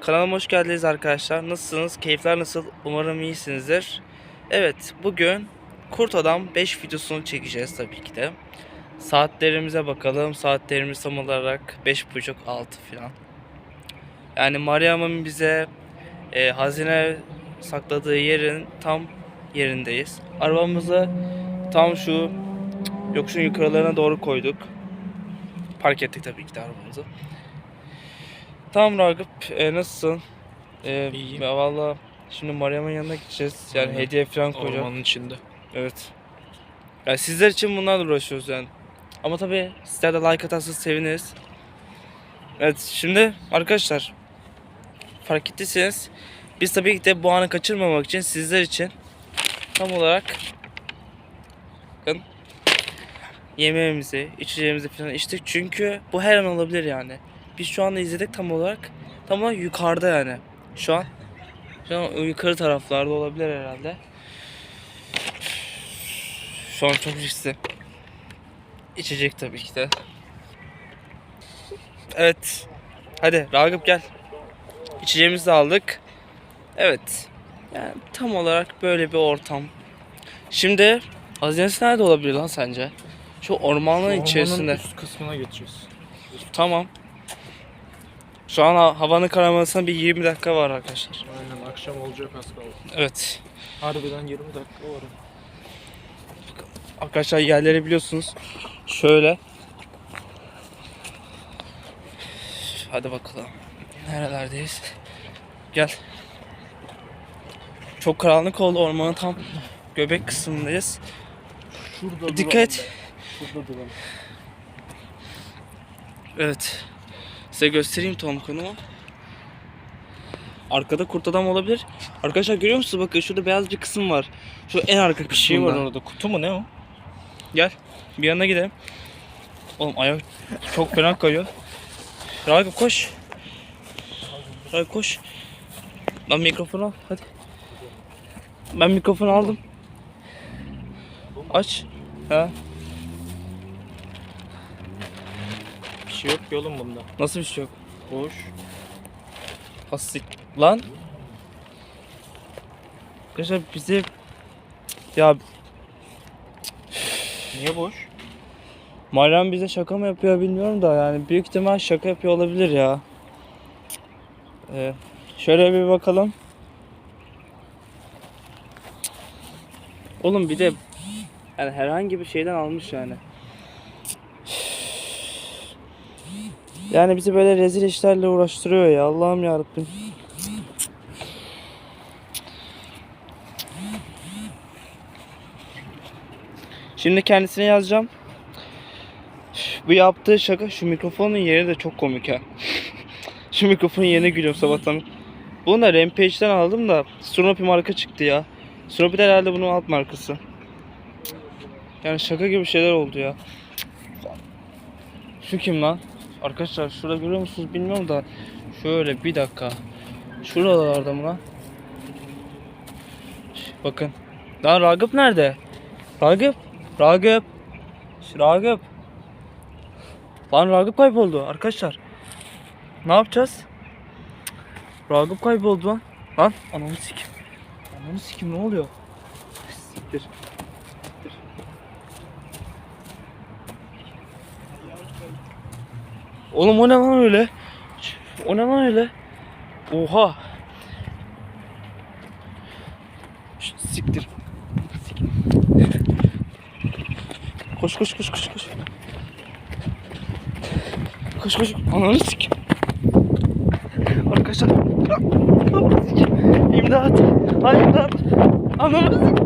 kanalıma hoş geldiniz arkadaşlar. Nasılsınız? Keyifler nasıl? Umarım iyisinizdir. Evet, bugün Kurt Adam 5 videosunu çekeceğiz tabii ki de. Saatlerimize bakalım. Saatlerimiz tam olarak 5.30-6 falan. Yani Mariam'ın bize e, hazine sakladığı yerin tam yerindeyiz. Arabamızı tam şu yokuşun yukarılarına doğru koyduk. Park ettik tabii ki de arabamızı. Tamam Ragıp, e, nasılsın? E, İyiyim. Valla şimdi Mariam'ın yanına gideceğiz. Yani Aynen. hediye falan koyacağım. Ormanın içinde. Evet. Yani sizler için bunlarla uğraşıyoruz yani. Ama tabii sizler de like atarsanız seviniriz. Evet şimdi arkadaşlar fark ettiyseniz biz tabii ki de bu anı kaçırmamak için sizler için tam olarak bakın yemeğimizi, içeceğimizi falan içtik. Çünkü bu her an olabilir yani. Biz şu anda izledik tam olarak. Tam olarak yukarıda yani. Şu an. Şu an yukarı taraflarda olabilir herhalde. Şu an çok riskli. İçecek tabii ki de. Evet. Hadi Ragıp gel. İçeceğimizi de aldık. Evet. Yani tam olarak böyle bir ortam. Şimdi hazinesi nerede olabilir lan sence? Şu ormanın Ormanın içerisinde. üst kısmına geçeceğiz. Tamam. Şu an ha- havanın kararmasına bir 20 dakika var arkadaşlar. Aynen akşam olacak az kaldı. Evet. Harbiden 20 dakika var. Arkadaşlar yerleri biliyorsunuz. Şöyle. Hadi bakalım. Nerelerdeyiz? Gel. Çok karanlık oldu. Ormanın tam göbek kısmındayız. Şurada Dikkat duralım. Şurada duralım. Evet. Size göstereyim Tom konumu. Arkada kurt adam olabilir. Arkadaşlar görüyor musunuz? Bakın şurada beyaz bir kısım var. Şu en arka Bir şey var orada. Kutu mu ne o? Gel. Bir yanına gidelim. Oğlum ayak çok fena kayıyor. Ragıp koş. Ragıp koş. Lan mikrofonu al hadi. Ben mikrofonu aldım. Aç. Ha. Şey yok ki oğlum bunda. Nasıl bir şey yok? Boş. Hastik. Lan. Arkadaşlar bizi ya Niye boş? Meryem bize şaka mı yapıyor bilmiyorum da yani büyük ihtimal şaka yapıyor olabilir ya. Ee, şöyle bir bakalım. Oğlum bir de yani herhangi bir şeyden almış yani. Yani bizi böyle rezil işlerle uğraştırıyor ya Allah'ım yarabbim. Şimdi kendisine yazacağım. Bu yaptığı şaka şu mikrofonun yeri de çok komik ha. şu mikrofonun yerine gülüyorum sabahtan. Bunu da Rampage'den aldım da Snoopy marka çıktı ya. Snoopy de herhalde bunun alt markası. Yani şaka gibi şeyler oldu ya. Şu kim lan? Arkadaşlar şurada görüyor musunuz bilmiyorum da şöyle bir dakika. Şuralarda mı lan? Bakın. Lan Ragıp nerede? Ragıp. Ragıp. Ragıp. Lan Ragıp kayboldu arkadaşlar. Ne yapacağız? Ragıp kayboldu lan. Lan ananı sikim. Ananı sikim ne oluyor? Siktir. Oğlum o ne lan öyle? O ne lan öyle? Oha. Siktir. Siktir. Koş koş koş koş koş. Koş koş. Ananı sik. Arkadaşlar. Ananı sik. İmdat. Ay imdat. Ananı sik.